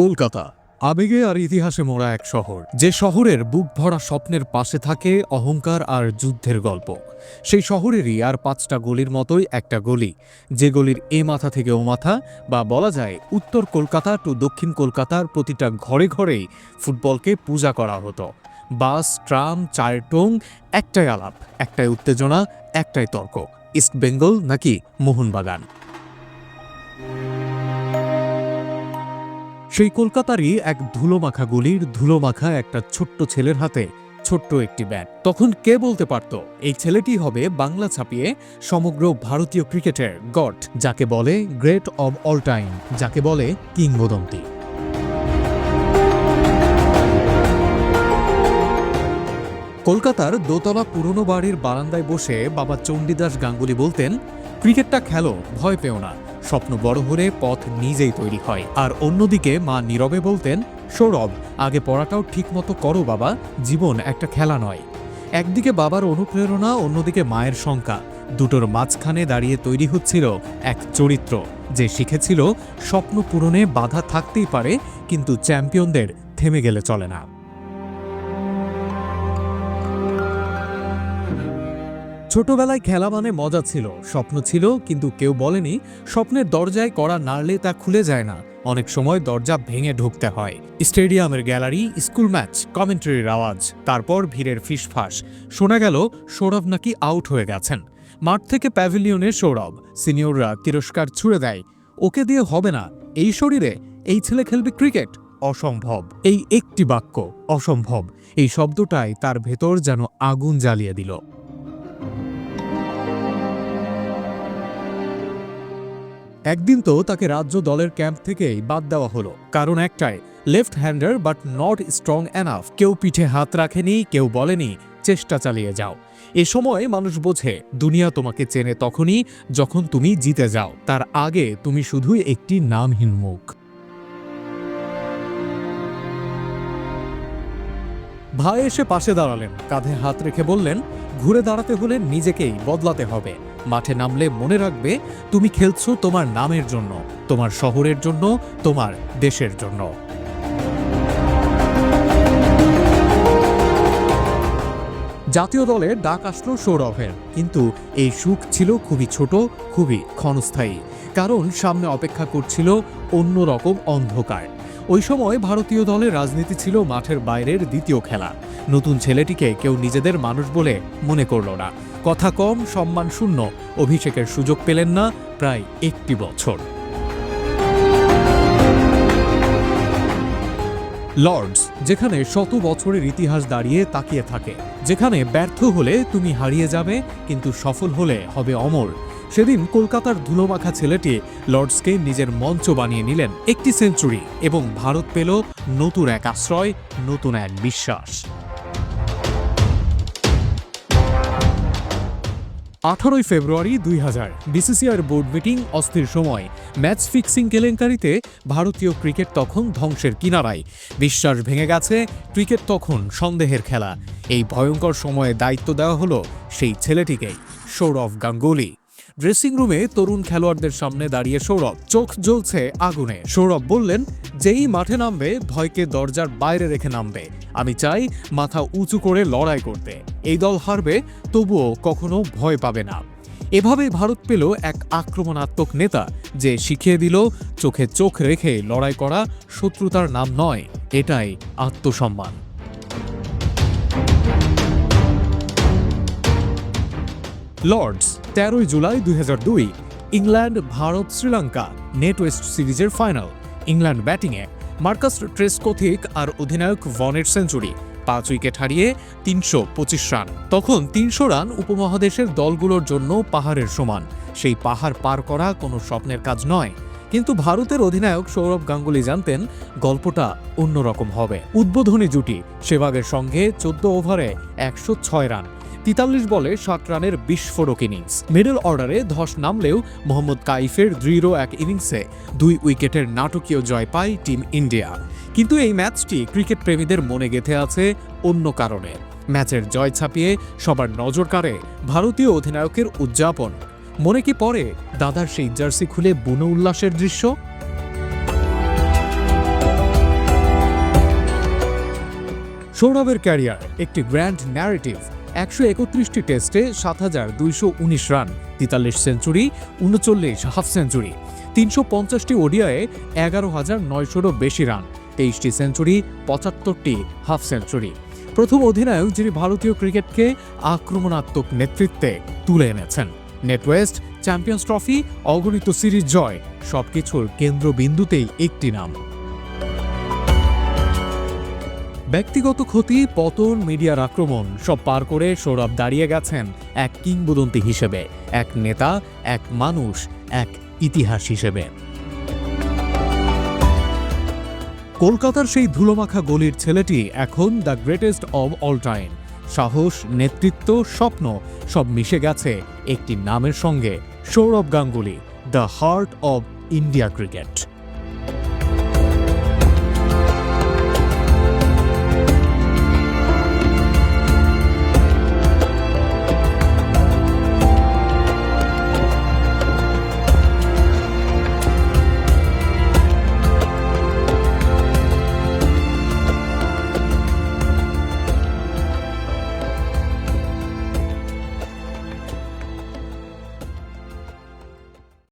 কলকাতা। আবেগে আর ইতিহাসে মোড়া এক শহর, যে শহরের বুক ভরা স্বপ্নের পাশে থাকে অহংকার আর যুদ্ধের গল্প। সেই শহরেরই আর পাঁচটা গলির মতোই একটা গলি, যে গলির এ মাথা থেকে ও মাথা, বা বলা যায় উত্তর কলকাতা টু দক্ষিণ কলকাতার প্রতিটা ঘরে ঘরেই ফুটবলকে পূজা করা হতো। বাস, ট্রাম, চায়ের টোং, একটাই আলাপ, একটাই উত্তেজনা, একটাই তর্ক, ইস্ট বেঙ্গল নাকি মোহনবাগান? সেই কলকাতারই এক ধুলোমাখা গলির ধুলোমাখা একটা ছোট্ট ছেলের হাতে, ছোট্ট একটি ব্যাট তখন কে বলতে পারত, এই ছেলেটি হবে বাংলা ছাপিয়ে সমগ্র ভারতীয় ক্রিকেটের গড, যাকে বলে গ্রেট অব অল টাইম যাকে বলে কিংবদন্তি। কলকাতার দোতলা পুরনো বাড়ির বারান্দায় বসে বাবা চণ্ডীদাস গাঙ্গুলি বলতেন, ক্রিকেটটা খেলো, ভয় পেও না। স্বপ্ন বড় হলে পথ নিজেই তৈরি হয়। আর অন্যদিকে মা নীরবে বলতেন, সৌরভ, আগে পড়াটাও ঠিকমতো করো বাবা, জীবন একটা খেলা নয়। একদিকে বাবার অনুপ্রেরণা, অন্যদিকে মায়ের শঙ্কা। দুটোর মাঝখানে দাঁড়িয়ে তৈরি হচ্ছিল এক চরিত্র। যে শিখেছিল, স্বপ্ন পূরণে বাধা থাকতেই পারে, কিন্তু চ্যাম্পিয়নদের থেমে গেলে চলে না। ছোটবেলায় খেলা মানে মজা ছিল, স্বপ্ন ছিল, কিন্তু কেউ বলেনি স্বপ্নের দরজায় করা নাড়লে তা খুলে যায় না। অনেক সময় দরজা ভেঙে ঢুকতে হয়। স্টেডিয়ামের গ্যালারি, স্কুল ম্যাচ, কমেন্ট্রির আওয়াজ, তারপর ভিড়ের ফিসফাস। শোনা গেল, সৌরভ নাকি আউট হয়ে গেছেন। মাঠ থেকে প্যাভিলিয়নে সৌরভ, সিনিয়ররা তিরস্কার ছুড়ে দেয়। ওকে দিয়ে হবে না, এই শরীরে এই ছেলে খেলবে ক্রিকেট? অসম্ভব। এই একটি বাক্য, অসম্ভব। এই শব্দটাই তার ভেতর যেন আগুন জ্বালিয়ে দিল। একদিন তো তাকে রাজ্য দলের ক্যাম্প থেকেই বাদ দেওয়া হলো। কারণ একটাই left hander but not strong enough কেউ পিঠে হাত রাখেনি, কেউ বলেনি, চেষ্টা চালিয়ে যাও। এ সময় মানুষ বোঝে, দুনিয়া তোমাকে চেনে তখনই যখন তুমি জিতে যাও। তার আগে তুমি শুধুই একটি নামহীন মুখ। ভাই এসে পাশে দাঁড়ালেন। কাঁধে হাত রেখে বললেন, ঘুরে দাঁড়াতে হলে নিজেকেই বদলাতে হবে। মাঠে নামলে মনে রাখবে তুমি খেলছো তোমার নামের জন্য, তোমার শহরের জন্য, তোমার দেশের জন্য। জাতীয় দলের ডাক আসলো সৌরভের, কিন্তু এই সুখ ছিল খুবই ছোট, খুবই ক্ষণস্থায়ী। কারণ সামনে অপেক্ষা করছিল অন্যরকম অন্ধকার। ওই সময় ভারতীয় দলের রাজনীতি ছিল মাঠের বাইরের দ্বিতীয় খেলা। নতুন ছেলেটিকে কেউ নিজেদের মানুষ বলে মনে করল না। কথা কম, সম্মান শূন্য, অভিষেকের সুযোগ পেলেন না প্রায় একটি বছর। লর্ডস, যেখানে শত বছরের ইতিহাস দাঁড়িয়ে তাকিয়ে থাকে। যেখানে ব্যর্থ হলে তুমি হারিয়ে যাবে, কিন্তু সফল হলে হবে অমর। সেদিন কলকাতার ধুলোমাখা ছেলেটি লর্ডসকে নিজের মঞ্চ বানিয়ে নিলেন একটি সেঞ্চুরি এবং ভারত পেল নতুন এক আশ্রয়, নতুন এক বিশ্বাস। আঠারোই ফেব্রুয়ারি দুই হাজার বিসিসিআর বোর্ড মিটিং, অস্থির সময়। ম্যাচ ফিক্সিং কেলেঙ্কারিতে ভারতীয় ক্রিকেট তখন ধ্বংসের কিনারায়। বিশ্বাস ভেঙে গেছে, ক্রিকেট তখন সন্দেহের খেলা। এই ভয়ঙ্কর সময়ে দায়িত্ব দেওয়া হলো সেই ছেলেটিকেই, সৌরভ গাঙ্গুলি। ড্রেসিং রুমে তরুণ খেলোয়াড়দের সামনে দাঁড়িয়ে সৌরভ, চোখ জ্বলছে আগুনে। সৌরভ বললেন, যেই মাঠে নামবে, ভয়কে দরজার বাইরে রেখে নামবে। আমি চাই মাথা উঁচু করে লড়াই করতে। এই দল হারবে, তবুও কখনো ভয় পাবে না। এভাবে ভারত পেল এক আক্রমণাত্মক নেতা, যে শিখিয়ে দিল, চোখে চোখ রেখে লড়াই করা শত্রুতার নাম নয়, এটাই আত্মসম্মান। লর্ডস, তেরোই জুলাই দুই হাজার দুই, England, Bharat, Sri Lanka, NatWest সিরিজের ফাইনাল, ইংল্যান্ড ব্যাটিংয়ে মার্কাস ট্রেসকোথিক আর অধিনায়ক ভনের সেঞ্চুরি, পাঁচ উইকেট হারিয়ে তিনশো পঁচিশ রান। তখন তিনশো রান উপমহাদেশের দলগুলোর জন্য পাহাড়ের সমান। সেই পাহাড় পার করা কোনো স্বপ্নের কাজ নয়। কিন্তু ভারতের অধিনায়ক সৌরভ গাঙ্গুলি জানতেন, গল্পটা অন্যরকম হবে। উদ্বোধনী জুটি সেবাগের সঙ্গে চোদ্দ ওভারে একশো ছয় রান। তেতাল্লিশ বলে ষাট রানের বিস্ফোরক ইনিংস। মিডল অর্ডারে ধস নামলেও মোহাম্মদ কাইফের দৃঢ় এক ইনিংসে দুই উইকেটের নাটকীয় জয় পায় টিম ইন্ডিয়া। কিন্তু এই ম্যাচটি ক্রিকেট প্রেমীদের মনে গেথে আছে অন্য কারণে। ম্যাচের জয় ছাপিয়ে সবার নজর কাড়ে ভারতীয় অধিনায়কের উদযাপন। মনে কি পড়ে দাদার সেই জার্সি খুলে বুনো উল্লাসের দৃশ্য? সৌরভের ক্যারিয়ার, একটি গ্র্যান্ড ন্যারেটিভ একশো একত্রিশটি টেস্টে সাত হাজার দুইশো উনিশ রান, তেতাল্লিশ সেঞ্চুরি, উনচল্লিশ হাফ সেঞ্চুরি, তিনশো পঞ্চাশটি ওডিআয়ে এগারো হাজার নয়শোরও বেশি রান, তেইশটি সেঞ্চুরি, পঁচাত্তরটি হাফ সেঞ্চুরি। প্রথম অধিনায়ক যিনি ভারতীয় ক্রিকেটকে আক্রমণাত্মক নেতৃত্বে তুলে এনেছেন, নেটওয়েস্ট, চ্যাম্পিয়ন্স ট্রফি, অগণিত সিরিজ জয়, সবকিছুর কেন্দ্রবিন্দুতেই একটি নাম। ব্যক্তিগত ক্ষতি, পতন, মিডিয়ার আক্রমণ, সব পার করে সৌরভ দাঁড়িয়ে গেছেন এক কিংবদন্তি হিসেবে, এক নেতা, এক মানুষ, এক ইতিহাস হিসেবে। কলকাতার সেই ধুলোমাখা গলির ছেলেটি এখন the greatest of all time সাহস, নেতৃত্ব, স্বপ্ন, সব মিশে গেছে একটি নামের সঙ্গে, Sourav Ganguly the heart of India cricket